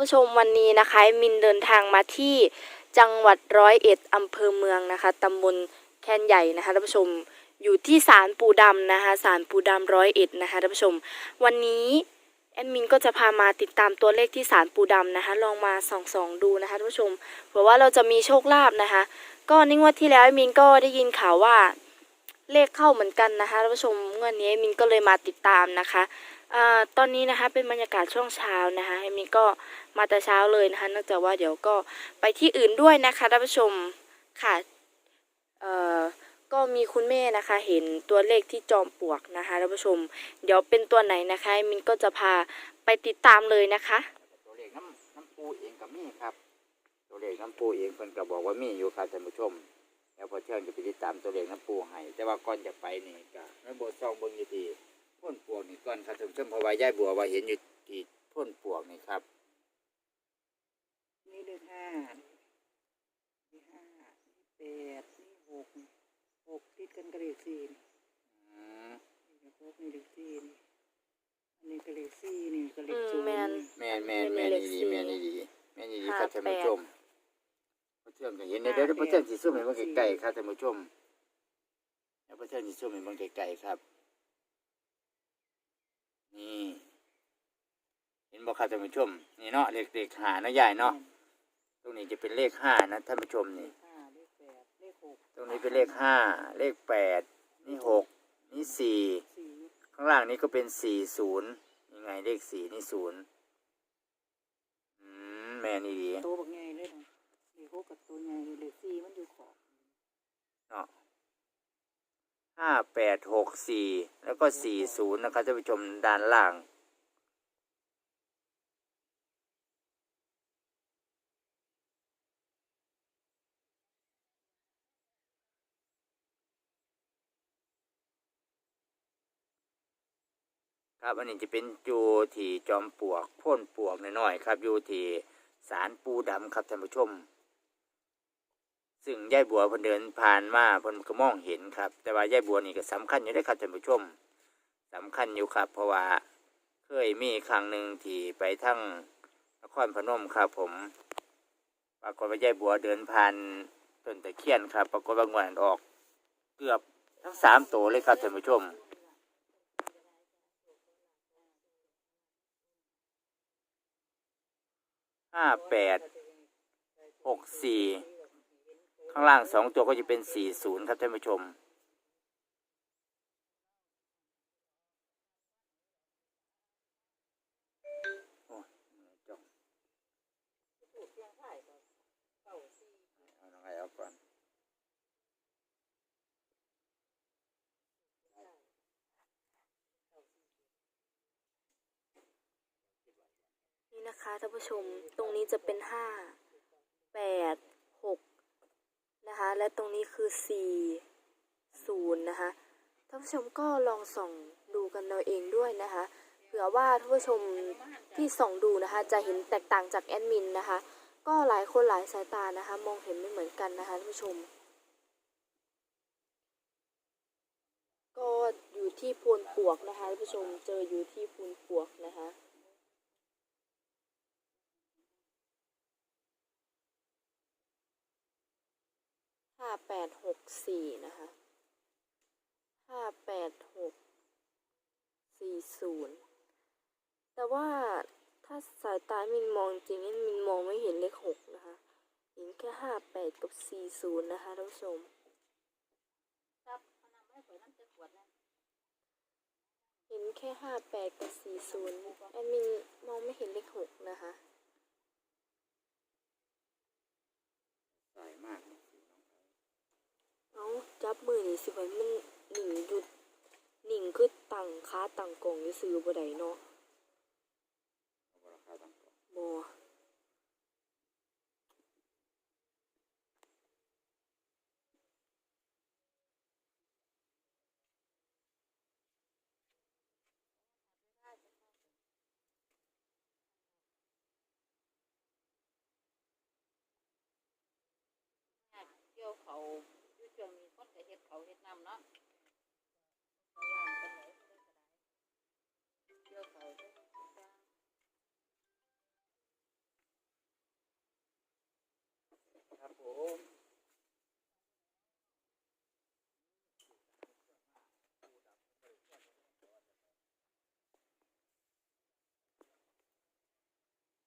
ผู้ชมวันนี้นะคะมินเดินทางมาที่จังหวัดร้อยเอ็ดอำเภอเมืองนะคะตำบลแคนใหญ่นะคะท่านผู้ชมอยู่ที่ศาลปู่ดำนะคะศาลปู่ดำร้อยเอ็ดนะคะท่านผู้ชม วันนี้แอดมินก็จะพามาติดตามตัวเลขที่ศาลปู่ดำนะคะ ลองมาส่องสองดูนะคะท่านผู้ชมเผื่อว่าเราจะมีโชคลาภนะคะ ก็ในงวดที่แล้วแอดมินก็ได้ยินข่าวว่าเลขเข้าเหมือนกันนะคะท่านผู้ชมงวดนี้แอดมินก็เลยมาติดตามนะคะอ่าตอนนี้นะคะเป็นบรรยากาศช่วงเช้านะคะเอมินก็ มาแต่เช้าเลยนะคะเนื่องจากว่าเดี๋ยวก็ไปที่อื่นด้วยนะคะท่านผู้ชมค่ะเอ่อก็มีคุณแม่นะคะเห็นตัวเลขที่จอมปลวกนะคะท่านผู้ชม เดี๋ยวเป็นตัวไหนนะคะมินก็จะพาไปติดตามเลยนะคะ ตัวเลขน้ำน้ำปูเองก็มีครับ ตัวเลขน้ำปูเองเพิ่นก็บอกว่ามีอยู่ครับท่านผู้ชม แล้วพอเที่ยงจะไปติดตามตัวเลขน้ำปูให้แต่ว่าก่อนจะไปนี่ก็ไม่บซองเบิ่งอยู่ทีพ่นปวกนี่ก่อนครับท่านผู้ชมเพราะว่ายายบัวว่าเห็นอยู่ที่พ่นปวกนี่ครับ นี่เลขห้านี่ห้านี่แปดนี่หกหกติดกันกับเลขสี่นี่อืมนี่เลขหกนี่เลขสี่นี่อันนี้ก็เลขสี่นี่ก็เลอืขมศูนย์แมนแม่นแม่นแม่นเลขดีสี่แม่นดีแม่นดีห้าครับท่านผู้แปดชมพอเที่ยงก็เห็นเดี๋ยวเดี๋ยวพอเที่ยงสิซุ่มให้เบิ่งไกลๆครับท่านผู้ชมเดี๋ยวพอเที่ยงสิซุ่มให้เบิ่งไกลๆครับ นี่ เห็นบอกครับท่านผู้ชมนี่เนาะเลขเลขหาเนาะใหญ่เนาะ ตรงนี้จะเป็นเลขห้านะท่านผู้ชมเลนี่ขห้าเลขแปดเลขหกตรงนี้เป็นเลขห้าเลขแปดนี่หกนี่สี่สี่ข้างล่างนี้ก็เป็นสี่ศูนย์ยังไงเลขสี่นี่ศูนย์อืมแม่นี่ดีตัวบักใหญ่เลยนะเลขหกกับตัวใหญ่เลขสี่มันอยู่ขอบเนาะห้าแปดหกสี่แล้วก็สี่ศูนย์นะครับท่านผู้ชมด้านล่าง ครับอันนี้จะเป็นจูที่จอมปลวกพ่นปลวกน้อยๆครับอยู่ที่สารปูดำครับท่านผู้ชม ซึ่งยายบัวเพิ่นเดินผ่านมาเพิ่นก็มองเห็นครับ แต่ว่ายายบัวนี่ก็สำคัญอยู่ได้ครับท่านผู้ชมสำคัญอยู่ครับ เพราะว่าเคยมีครั้งหนึ่งที่ไปทั้งนครพนมครับผมปรากฏว่ายายบัวเดินผ่านต้นตะเคียนครับ ปรากฏว่างวดนั้นออก เกือบทั้งสามตัวเลยครับท่านผู้ชม ห้าแปดหกสี่ข้างล่างสองตัวก็จะเป็นสี่ศูนย์ครับท่านผู้ชม เอาก่อน นี่นะคะท่านผู้ชมตรงนี้จะเป็นห้าแปดหกนะคะ และตรงนี้คือสี่ศูนย์นะคะท่านผู้ชมก็ลองส่องดูกันเราเองด้วยนะคะเผื่อว่าท่านผู้ชมที่ส่องดูนะคะ จะเห็นแตกต่างจากแอดมินนะคะ ก็หลายคนหลายสายตานะคะ มองเห็นไม่เหมือนกันนะคะท่านผู้ชม ก็อยู่ที่พูนปวกนะคะท่านผู้ชมเจออยู่ที่พูนปวกนะคะ แปดหกสี่นะคะห้าแปดหกสี่ศูนย์แต่ว่าถ้าสายตามินมองจริงๆมินมองไม่เห็นเลขหกนะคะเห็นแค่ห้าแปดกับสี่ศูนย์นะคะท่านผู้ชมเห็นแค่ห้าแปดกับสี่ศูนย์แอดมินมองไม่เห็นเลขหกนะคะสายมาก เอาจับมือนี่สิไว้มันหนิ่งหยุดหนิ่งคือตังค้าตังกงอยู่ซื้อบ่ได้เนาะเอาราคาต่างกันบ่เกี่ยวเขาอยู่ ช่วงนี้คนก็เห็ดเขาเห็ดน้ำเนาะครับผม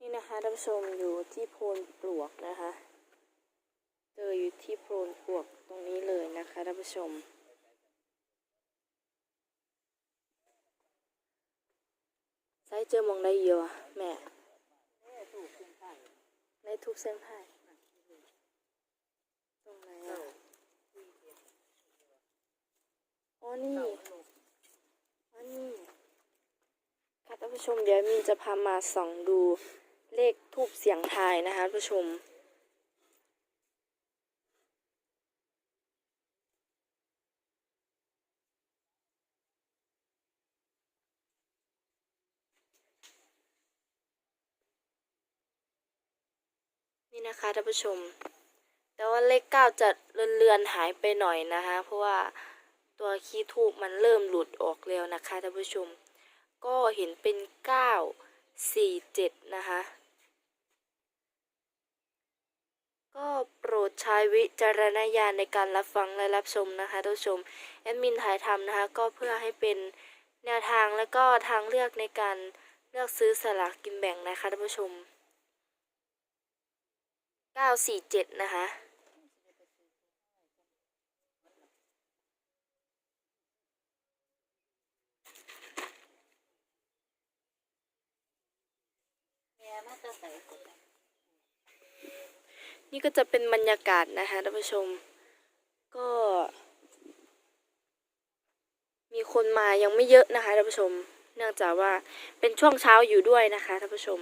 นี่นะคะท่านผู้ชมอยู่ที่โพนปลวกนะคะ ออยู่ที่โพนปวกตรงนี้เลยนะคะท่านผู้ชมใช้เจอมองได้เยอะแม่แม่ในทุกเส้นผ่ตรงไหนอะอ๋อนี่อ๋อนี่ค่ะท่านผู้ชมเดี๋ยวมินจะพามาส่องดูเลขทูบเสียงทายนะคะท่านผู้ชม นี่นะคะท่านผู้ชม แต่ว่าเลขเก้าจะเลือนๆหายไปหน่อยนะคะ เพราะว่าตัวคีย์ทูบมันเริ่มหลุดออกแล้วนะคะท่านผู้ชม ก็เห็นเป็นเก้าสี่เจ็ดนะคะ ก็โปรดใช้วิจารณญาณในการรับฟังและรับชมนะคะท่านผู้ชมแอดมินถ่ายทำนะคะ ก็เพื่อให้เป็นแนวทางและก็ทางเลือกในการเลือกซื้อสลากกินแบ่งนะคะท่านผู้ชม 947นะคะแม่มาจะใส่กดนี่ก็จะเป็นบรรยากาศนะคะท่านผู้ชม ก็ มีคนมายังไม่เยอะนะคะท่านผู้ชม เนื่องจากว่าเป็นช่วงเช้าอยู่ด้วยนะคะท่านผู้ชม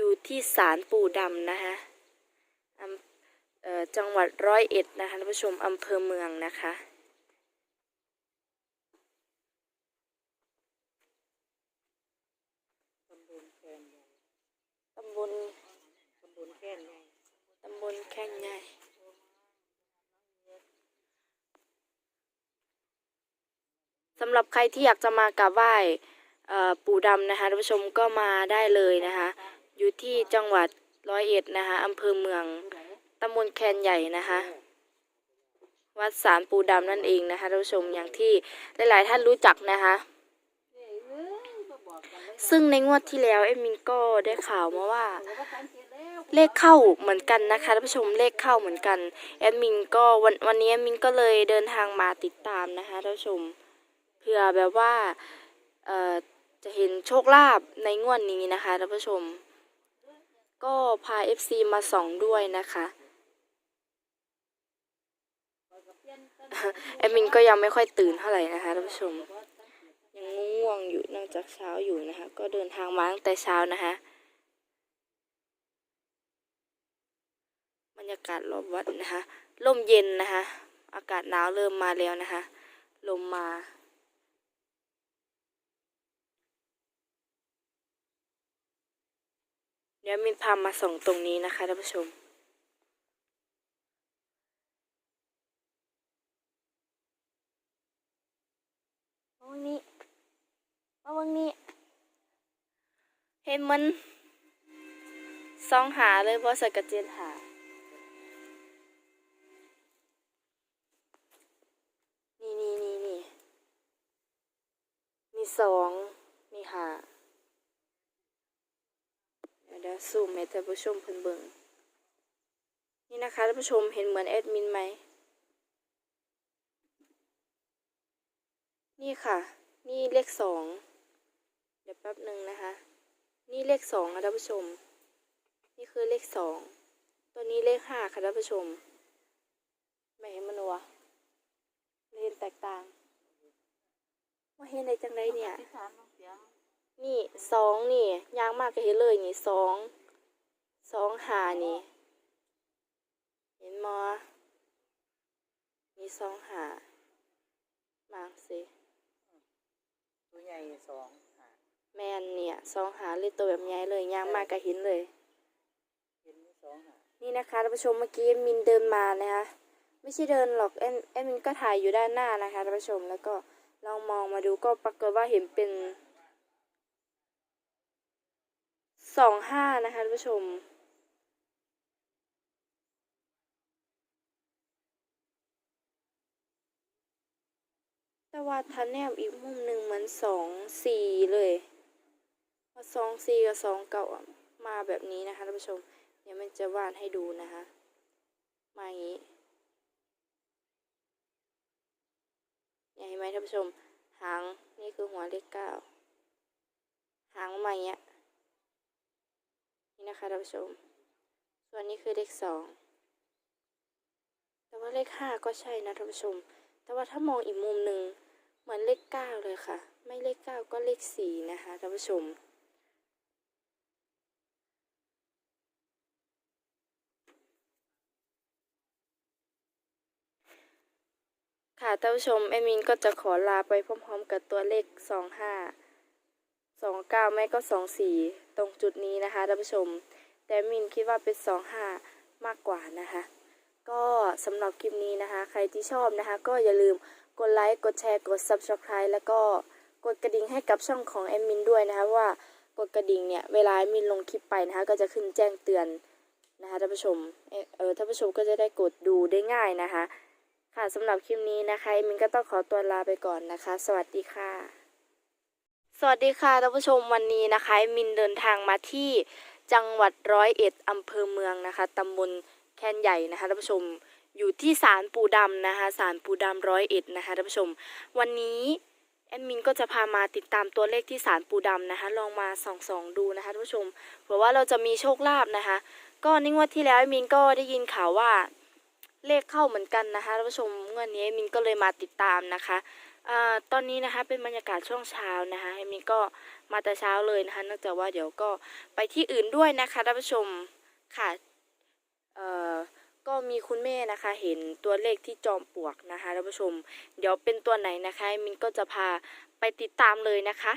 อยู่ที่ศาลปู่ดำนะคะอำเอ่อจังหวัดร้อยเอ็ดนะคะท่านผู้ชมอำเภอเมืองนะคะตำบลแคนใหญ่ตำบลตำบลแคนใหญ่ตำบลแข้งใหญ่สำหรับใครที่อยากจะมากราบไหว้ปู่ดำนะคะท่านผู้ชมก็มาได้เลยนะคะ อยู่ที่จังหวัดร้อยเอ็ดนะคะอำเภอเมืองตำบลแคนใหญ่นะคะวัดสารปูดำนั่นเองนะคะท่านผู้ชมอย่างที่หลาย ๆ ท่านรู้จักนะคะ ซึ่งในงวดที่แล้วเอมมินก็ได้ข่าวมาว่า เลขเข้าเหมือนกันนะคะท่านผู้ชมเลขเข้าเหมือนกันแอดมินก็วันวันนี้แอดมินก็เลยเดินทางมาติดตามนะคะท่านผู้ชมเพื่อแบบว่าจะเห็นโชคลาภในงวดนี้นะคะท่านผู้ชม ก็พา FC มาส่องด้วยนะคะแอดมินก็ยังไม่ค่อยตื่นเท่าไหร่นะคะท่านผู้ชม ยังง่วงๆอยู่เนื่องจากเช้าอยู่นะคะ ก็เดินทางมาตั้งแต่เช้านะคะบรรยากาศรอบวัดนะคะลมเย็นนะคะ อากาศหนาวเริ่มมาแล้วนะคะ ลมมา ดี๋ยวมินพามาส่องตรงนี้นะคะท่านผู้ชม มาวันนี้มาวันนี้ เห็นมันซองหาเลยเพราะสกระเจียนหา นี่นี่นี่นี่ มีสอง มีหา เดี๋ยวเดี๋ยวซูมให้ท่านผู้ชมเพิ่นเบิ่งนี่นะคะท่านผู้ชมเห็นเหมือนแอดมินไหม นี่ค่ะ นี่เลขสองเดี๋ยวแป๊บหนึ่งนะคะ นี่เลขสองค่ะท่านผู้ชม นี่คือเลขสองตัวนี้เลขห้าค่ะท่านผู้ชมไม่เห็นมันวะเห็นแตกต่างว่าเห็นอะได้จังไดเนี่ย น้องเสียงนี่สองนี่ยางมากก็เห็นเลยนี่สองสองหานี่ เห็นมอมีสองหามากสิตัวใหญ่สองหาแมนเนี่ยสองหาเลยตัวแบบใหญ่เลยย่างมากก็เห็นเลยเห็นมีสองหานี่นะคะท่านผู้ชมเมื่อกี้มินเดินมานะคะไม่ใช่เดินหรอกแอนแอนมินก็ถ่ายอยู่ด้านหน้านะคะท่านผู้ชมแล้วก็ลองมองมาดูก็ปรากฏว่าเห็นเป็น สองห้านะคะท่านผู้ชม แต่ว่าถ้าแนมอีกมุมหนึ่งเหมือนสองสี่เลยพอสองสี่กับสองเก่ามาแบบนี้นะคะท่านผู้ชม เดี๋ยวมันจะวาดให้ดูนะคะ มาอย่างนี้เนี่ยเห็นไหมท่านผู้ชม หางนี่คือหัวเลขเก้าหางมาอย่างเงี้ย นะคะท่านผู้ชม ส่วนนี้คือเลขสอง แต่ว่าเลขห้าก็ใช่นะท่านผู้ชม แต่ว่าถ้ามองอีกมุมหนึ่งเหมือนเลขเก้าเลยค่ะ ไม่เลขเก้าก็เลขสี่นะคะท่านผู้ชม ค่ะท่านผู้ชม แอมินก็จะขอลาไปพร้อมๆกับตัวเลขสองห้า สองเก้าไม่ก็สองสี่ตรงจุดนี้นะคะท่านผู้ชม แต่แอดมินคิดว่าเป็นสองห้ามากกว่านะคะ ก็สำหรับคลิปนี้นะคะ ใครที่ชอบนะคะ ก็อย่าลืมกดไลค์ กดแชร์ กด Subscribe แล้วก็กดกระดิ่งให้กับช่องของแอดมินด้วยนะคะว่ากดกระดิ่งเนี่ยเวลาแอดมินลงคลิปไปนะคะ ก็จะขึ้นแจ้งเตือนนะคะท่านผู้ชมเอ่อท่านผู้ชมก็จะได้กดดูได้ง่ายนะคะ ค่ะสำหรับคลิปนี้นะคะเอมินก็ต้องขอตัวลาไปก่อนนะคะ สวัสดีค่ะ สวัสดีค่ะท่านผู้ชมวันนี้นะคะมินเดินทางมาที่จังหวัดร้อยเอ็ดอำเภอเมืองนะคะตำบลแคนใหญ่นะคะท่านผู้ชมอยู่ที่ศาลปู่ดำนะคะศาลปู่ดำร้อยเอ็ดนะคะท่านผู้ชม วันนี้แอดมินก็จะพามาติดตามตัวเลขที่ศาลปู่ดำนะคะ ลองมาส่องสองดูนะคะท่านผู้ชมเผื่อว่าเราจะมีโชคลาภนะคะ ก็ในงวดที่แล้วแอดมินก็ได้ยินข่าวว่าเลขเข้าเหมือนกันนะคะท่านผู้ชมงินนี้มินก็เลยมาติดตามนะคะ อตอนนี้นะคะเป็นบรรยากาศช่วงเช้านะคะมินก็มาแต่เช้าเลยนะคะเนื่องจากว่าเดี๋ยวก็ไปที่อื่นด้วยนะคะท่านผู้ชมค่ะเอ่อก็มีคุณแม่นะคะเห็นตัวเลขที่จอมปลวกนะคะท่านผู้ชม เดี๋ยวเป็นตัวไหนนะคะมินก็จะพาไปติดตามเลยนะคะ